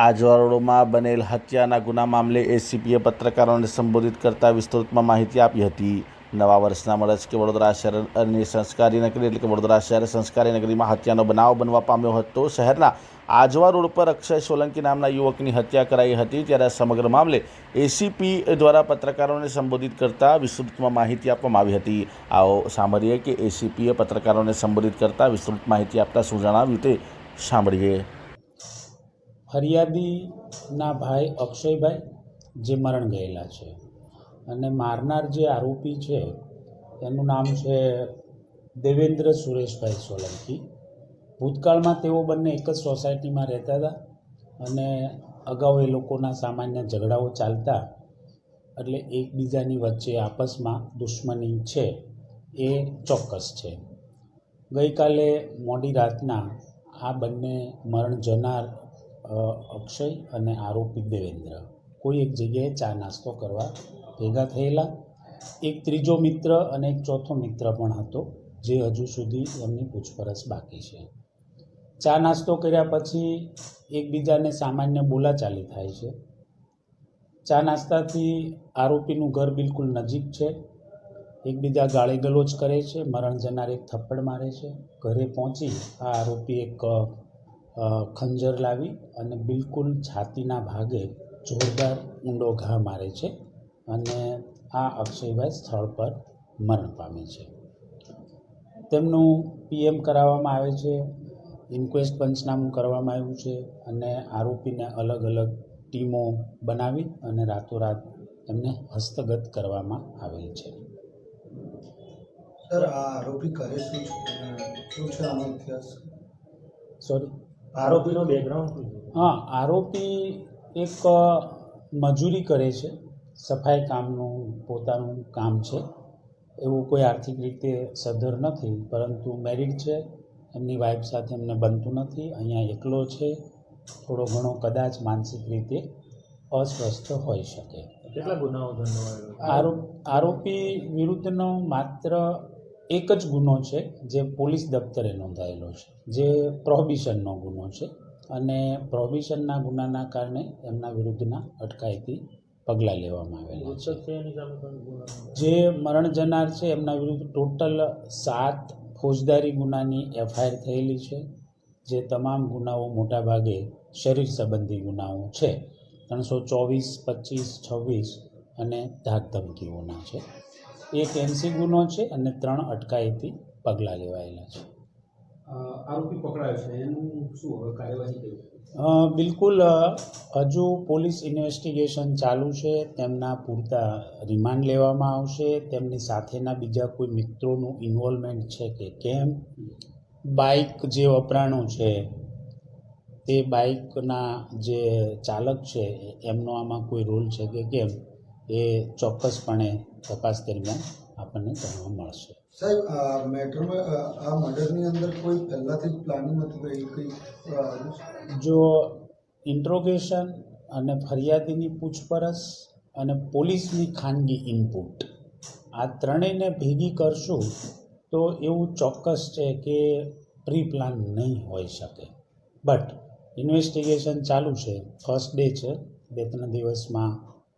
આજવારોડમાં બનેલ હત્યાના ગુના મામલે એસીપીએ પત્રકારોને સંબોધિત કરતા વિસ્તૃતમાં માહિતી આપી હતી. નવા વર્ષના મળે કે વડોદરા શહેર અને સંસ્કારી નગરી એટલે કે વડોદરા શહેર સંસ્કારી નગરીમાં હત્યાનો બનાવ બનવા પામ્યો હતો. શહેરના આજવા રોડ પર અક્ષય સોલંકી નામના યુવકની હત્યા કરાઈ હતી ત્યારે આ સમગ્ર મામલે એસીપી દ્વારા પત્રકારોને સંબોધિત કરતા વિસ્તૃતમાં માહિતી આપવામાં આવી હતી. આવો સાંભળીએ કે એસીપીએ પત્રકારોને સંબોધિત કરતા વિસ્તૃત માહિતી આપતા શું જણાવ્યું તે સાંભળીએ. ફરિયાદીના ભાઈ અક્ષયભાઈ જે મરણ ગયેલા છે અને મારનાર જે આરોપી છે, એનું નામ છે દેવેન્દ્ર સુરેશભાઈ સોલંકી. ભૂતકાળમાં તેઓ બંને એક જ સોસાયટીમાં રહેતા હતા અને અગાઉ એ લોકોના સામાન્ય ઝઘડાઓ ચાલતા એટલે એકબીજાની વચ્ચે આપસમાં દુશ્મની છે એ ચોક્કસ છે. ગઈકાલે મોડી રાતના આ બંને મરણ જનાર અક્ષય અને આરોપી દેવેન્દ્ર. કોઈ એક જગ્યાએ ચા નાસ્તો કરવા ભેગા થયેલા. એક ત્રીજો મિત્ર અને એક ચોથો મિત્ર પણ હતો, જે હજુ સુધી એમની પૂછપરછ બાકી છે. ચા નાસ્તો કર્યા પછી એકબીજાને સામાન્ય બોલાચાલી થાય છે. ચા નાસ્તાથી આરોપીનું ઘર બિલકુલ નજીક છે. એકબીજા ગાળી ગલોચ કરે છે, મરણ જનાર એક થપ્પડ મારે છે. ઘરે પહોંચી આ આરોપી એક ખંજર લાવી અને બિલકુલ છાતીના ભાગે જોરદાર ઊંડો ઘા મારે છે અને આ અક્ષયભાઈ સ્થળ પર મરણ પામે છે. તેમનું પીએમ કરાવવામાં આવે છે ઇન્ક્વેસ્ટ પંચનામું કરવામાં આવ્યું છે અને આરોપીને અલગ અલગ ટીમો બનાવી અને રાતોરાત એમને હસ્તગત કરવામાં આવેલ છે. સર આ આરોપી કરે શું છે આનો ઇતિહાસ? સોરી? આરોપીનો બેકગ્રાઉન્ડ હા આરોપી એક મજૂરી કરે છે. સફાઈ કામનું પોતાનું કામ છે. એવું કોઈ આર્થિક રીતે સદ્ધર નથી પરંતુ મેરિડ છે. એમની વાઈફ સાથે એમને બનતું નથી. અહીંયા એકલો છે. થોડો ઘણો કદાચ માનસિક રીતે અસ્વસ્થ હોઈ શકે. કેટલા ગુનાઓ આરોપી વિરુદ્ધનો માત્ર એક જ ગુનો છે જે પોલીસ દફતરે નોંધાયેલો છે જે પ્રોહિબિશનનો ગુનો છે અને પ્રોહિબિશનના ગુનાના કારણે એમના વિરુદ્ધના અટકાયતી પગલાં લેવામાં આવેલા છે. જે મરણ જનાર છે એમના વિરુદ્ધ ટોટલ સાત ફોજદારી ગુનાની એફઆઈઆર થયેલી છે જે તમામ ગુનાઓ મોટાભાગે શરીર સંબંધી ગુનાઓ છે. ત્રણસો ચોવીસ પચીસ છવ્વીસ અને ધાક ધમકીઓના છે. એક એમસી ગુનો છે અને ત્રણ અટકાયતી પગલાં લેવાયેલા છે. આરોપી પકડાયો છે. એનું શું હવે કાર્યવાહી બિલકુલ હજુ પોલીસ ઇન્વેસ્ટિગેશન ચાલુ છે. તેમના પૂરતા રિમાન્ડ લેવામાં આવશે. તેમની સાથેના બીજા કોઈ મિત્રોનું ઇન્વોલ્વમેન્ટ છે કે કેમ? બાઇક જે વપરાણું છે તે બાઇકના જે ચાલક છે એમનો આમાં કોઈ રોલ છે કે કેમ? એ ચોક્કસપણે તપાસ દરમિયાન આપણને જાણવા મળશે. સાહેબ મેટરમાં આ મર્ડરની અંદર કોઈ પહેલાંથી જ પ્લાનિંગ હતું કે કંઈ જો ઇન્ટ્રોગેશન અને ફરિયાદીની પૂછપરછ અને પોલીસની ખાનગી ઇનપુટ આ ત્રણેયને ભેગી કરશું તો એવું ચોક્કસ છે કે પ્રી પ્લાન નહીં હોઈ શકે. બટ ઇન્વેસ્ટિગેશન ચાલુ છે. ફર્સ્ટ ડે છે. બે ત્રણ દિવસમાં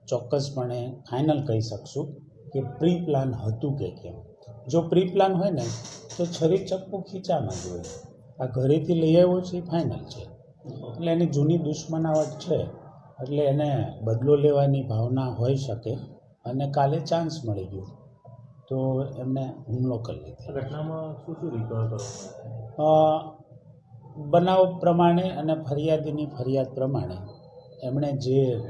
ચોક્કસપણે ફાઇનલ કહી શકશું કે પ્રી પ્લાન હતું કે કેમ? જો પ્રી પ્લાન હોય ને તો છરી ચપ્પુ ખીચામાં જ હોય. આ ઘરેથી લઈ આવ્યો છે એ ફાઇનલ છે. એટલે એની જૂની દુશ્મનાવટ છે. એટલે એને બદલો લેવાની ભાવના હોઈ શકે અને કાલે ચાન્સ મળી ગયો. તો એમને હુમલો કરી લીધો. ઘટનામાં શું શું રિકવર બનાવ પ્રમાણે અને ફરિયાદીની ફરિયાદ પ્રમાણે એમણે જે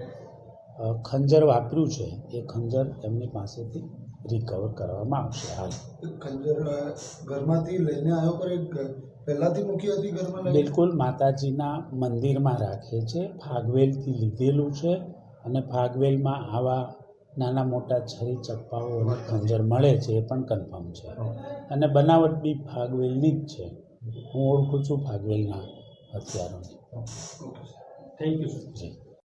ખંજર વાપર્યું છે એ ખંજર એમની પાસેથી રિકવર કરવામાં આવશે. હાલ ખંજર ઘરમાંથી લઈને આવ્યો પર એક ઘ- મૂકી હતી ઘરમાં બિલકુલ માતાજીના મંદિરમાં રાખે છે ફાગવેલથી લીધેલું છે અને ફાગવેલમાં આવા નાના મોટા છરી ચપ્પાઓ અને ખંજર મળે છે એ પણ કન્ફર્મ છે. અને બનાવટ બી ફાગવેલની જ છે. હું ઓળખું છું ફાગવેલના હથિયારોને. Thank you G.